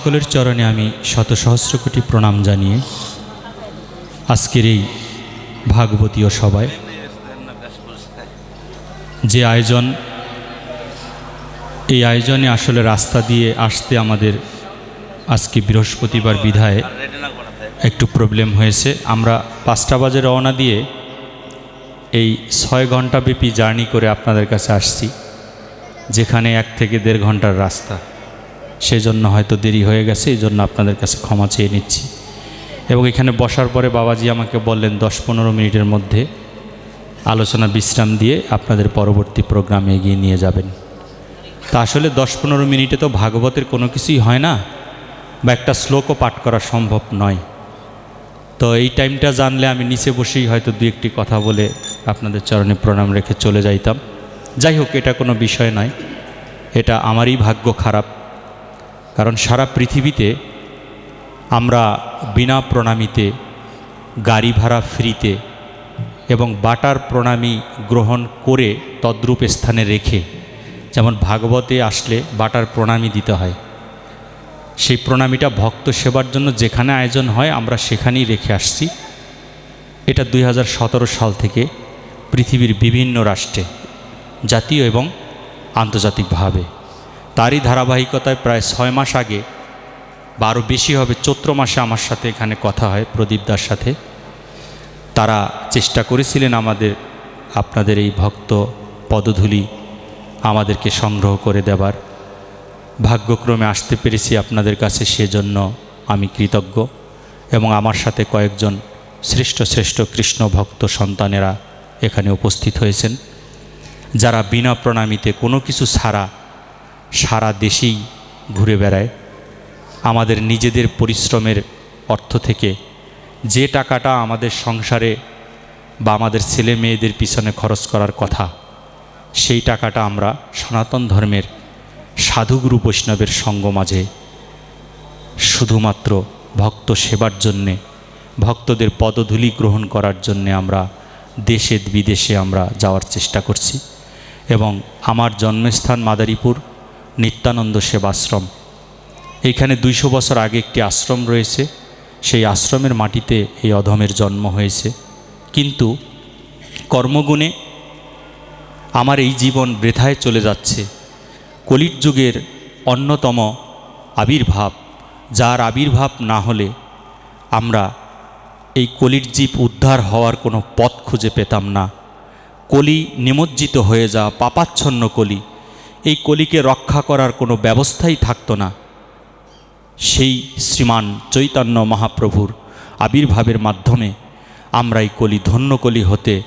সকলের চরণে আমি শত সহস্র কোটি প্রণাম জানিয়ে আজকের এই ভাগবতীয় সভায় যে আয়োজন, এই আয়োজনে আসলে রাস্তা দিয়ে আসতে আমাদের আজকে বৃহস্পতিবার বিধায় একটু প্রবলেম হয়েছে। আমরা পাঁচটা বাজে রওনা দিয়ে এই ছয় ঘণ্টা ব্যাপী জার্নি করে আপনাদের কাছে আসছি, যেখানে এক থেকে দেড় ঘণ্টার রাস্তা। সেজন্য হয়তো দেরি হয়ে গেছে এই জন্য আপনাদের কাছে ক্ষমা চেয়ে নিচ্ছি। এবং এখানে বসার পরে বাবাজি আমাকে বললেন, দশ পনেরো মিনিটের মধ্যে আলোচনা বিশ্রাম দিয়ে আপনাদের পরবর্তী প্রোগ্রামে এগিয়ে নিয়ে যাবেন। তা আসলে দশ পনেরো মিনিটে তো ভাগবতের কোনো কিছুই হয় না, বা একটা শ্লোকও পাঠ করা সম্ভব নয়। তো এই টাইমটা জানলে আমি নিচে বসেই হয়তো দু একটি কথা বলে আপনাদের চরণে প্রণাম রেখে চলে যাইতাম। যাই হোক, এটা কোনো বিষয় নয়। এটা আমারই ভাগ্য খারাপ। কারণ সারা পৃথিবীতে আমরা বিনা প্রণামীতে, গাড়ি ভাড়া ফ্রিতে এবং বাটার প্রণামী গ্রহণ করে তদ্রূপ স্থানে রেখে যেমন ভাগবতে আসলে বাটার প্রণামী দিতে হয়, সেই প্রণামীটা ভক্ত সেবার জন্য যেখানে আয়োজন হয় আমরা সেখানেই রেখে আসছি। এটা দুই হাজার সতেরো সাল থেকে পৃথিবীর বিভিন্ন রাষ্ট্রে জাতীয় এবং আন্তর্জাতিকভাবে। তারই ধারাবাহিকতায় প্রায় ছয় মাস আগে বা আরও বেশি হবে, চৈত্র মাসে আমার সাথে এখানে কথা হয় প্রদীপদার সাথে। তারা চেষ্টা করেছিলেন আমাদের, আপনাদের এই ভক্ত পদধূলি আমাদেরকে সংগ্রহ করে দেবার। ভাগ্যক্রমে আসতে পেরেছি আপনাদের কাছে, সেজন্য আমি কৃতজ্ঞ এবং আমার সাথে কয়েকজন শ্রেষ্ঠ শ্রেষ্ঠ কৃষ্ণ ভক্ত সন্তানেরা এখানে উপস্থিত হয়েছেন, যারা বিনা প্রণামীতে কোনো কিছু ছাড়া সারা দেশেই ঘুরে বেড়ায়। আমাদের নিজেদের পরিশ্রমের অর্থ থেকে যে টাকাটা আমাদের সংসারে বা আমাদের ছেলে মেয়েদের পিছনে খরচ করার কথা, সেই টাকাটা আমরা সনাতন ধর্মের সাধুগুরু বৈষ্ণবের সঙ্গ মাঝে শুধুমাত্র ভক্ত সেবার জন্যে, ভক্তদের পদধূলি গ্রহণ করার জন্যে আমরা দেশে বিদেশে আমরা যাওয়ার চেষ্টা করছি। এবং আমার জন্মস্থান মাদারীপুর নিত্যানন্দ সেবাশ্রম। এইখানে দুইশো বছর আগে একটি আশ্রম রয়েছে। সেই আশ্রমের মাটিতে এই অধমের জন্ম হয়েছে। কিন্তু কর্মগুণে আমার এই জীবন বৃথায় চলে যাচ্ছে। কলির যুগের অন্যতম আবির্ভাব, যার আবির্ভাব না হলে আমরা এই কলির জীব উদ্ধার হওয়ার কোনো পথ খুঁজে পেতাম না। কলি নিমজ্জিত হয়ে যাওয়া পাপাচ্ছন্ন কলি এই কলিকে রক্ষা করার কোনো ব্যবস্থাই থাকতো না। সেই শ্রীমান চৈতন্য মহাপ্রভুর আবির্ভাবের মাধ্যমে আমরা এই কলি ধন্য কলি হতে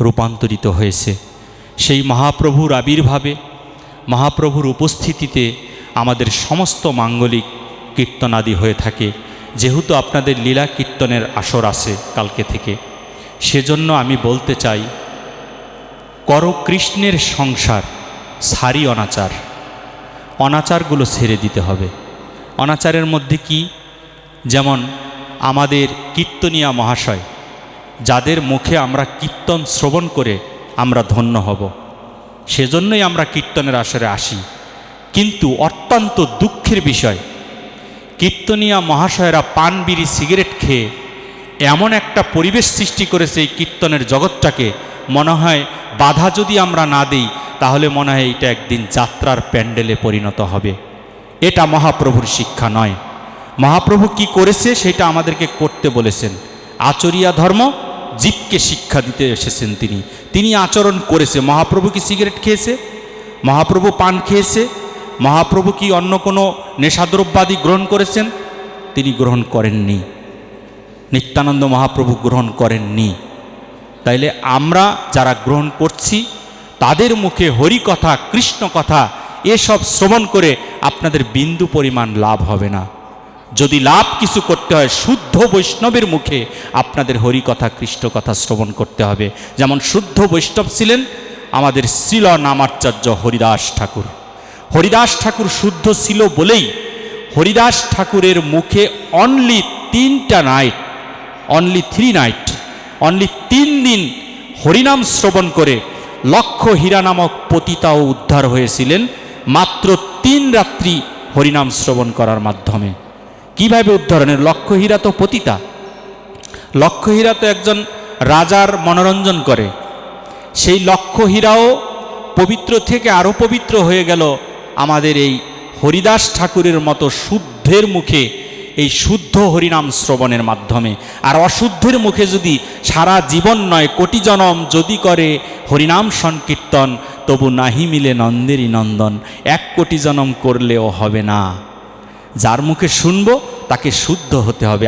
রূপান্তরিত হয়েছে। সেই মহাপ্রভুর আবির্ভাবে, মহাপ্রভুর উপস্থিতিতে আমাদের সমস্ত মাঙ্গলিক কীর্তনাদি হয়ে থাকে। যেহেতু আপনাদের লীলা কীর্তনের আসর আছে কালকে থেকে, সেজন্য আমি বলতে চাই, কর কৃষ্ণের সংসার। সারি অনাচার। অনাচারগুলো ছেড়ে দিতে হবে। অনাচারের মধ্যে কি? যেমন আমাদের কীর্তনিয়া মহাশয়, যাদের মুখে আমরা কীর্তন শ্রবণ করে আমরা ধন্য হব, সেজন্যই আমরা কীর্তনের আসরে আসি। কিন্তু অত্যন্ত দুঃখের বিষয়, কীর্তনিয়া মহাশয়রা পান বিড়ি সিগারেট খেয়ে এমন একটা পরিবেশ সৃষ্টি করেছে এই কীর্তনের জগৎটাকে, মনে হয় বাধা যদি আমরা না দিই তাহলে মনে হয় এটা একদিন যাত্রার প্যান্ডেলে পরিণত হবে। এটা মহাপ্রভুর শিক্ষা নয়। মহাপ্রভু কি করেছে সেটা আমাদেরকে করতে বলেছেন। আচরিয়া ধর্ম, জীবকে শিক্ষা দিতে এসেছেন তিনি। তিনি আচরণ করেছে। মহাপ্রভু কি সিগারেট খেয়েছে? মহাপ্রভু পান খেয়েছে? মহাপ্রভু কি অন্য কোনো নেশাদ্রব্যাদি গ্রহণ করেছেন? তিনি গ্রহণ করেননি। নিত্যানন্দ মহাপ্রভু গ্রহণ করেননি। তাইলে আমরা যারা গ্রহণ করছি তাদের মুখে হরি কথা কৃষ্ণ কথা এসব শ্রবণ করে আপনাদের বিন্দু পরিমাণ লাভ হবে না। যদি লাভ কিছু করতে হয়, শুদ্ধ বৈষ্ণবের মুখে আপনাদের হরি কথা কৃষ্ণ কথা শ্রবণ করতে হবে। যেমন শুদ্ধ বৈষ্ণব ছিলেন আমাদের শ্রীল নামাচার্য হরিদাস ঠাকুর। হরিদাস ঠাকুর শুদ্ধ ছিল বলেই হরিদাস ঠাকুরের মুখে অনলি তিনটা night only three night only তিন দিন হরিনাম শ্রবণ করে লক্ষ হীরা নামক পতিতাও উদ্ধার হয়েছিলেন মাত্র তিন রাত্রি হরিনাম শ্রবণ করার মাধ্যমে। কীভাবে উদ্ধরণের লক্ষ্যহীরা তো পতিতা। লক্ষ্যহীরা তো একজন রাজার মনোরঞ্জন করে। সেই লক্ষ্যহীরাও পবিত্র থেকে আরও পবিত্র হয়ে গেল আমাদের এই হরিদাস ঠাকুরের মতো শুদ্ধের মুখে এই শুদ্ধ হরিনাম শ্রবণের মাধ্যমে। আর অশুদ্ধের মুখে যদি সারা জীবন নয়, কোটি জনম যদি করে হরিনাম সংকীর্তন, তবু নাহি মিলে নন্দেরই নন্দন। এক কোটি জনম করলেও হবে না। যার মুখে শুনব, তাকে শুদ্ধ হতে হবে।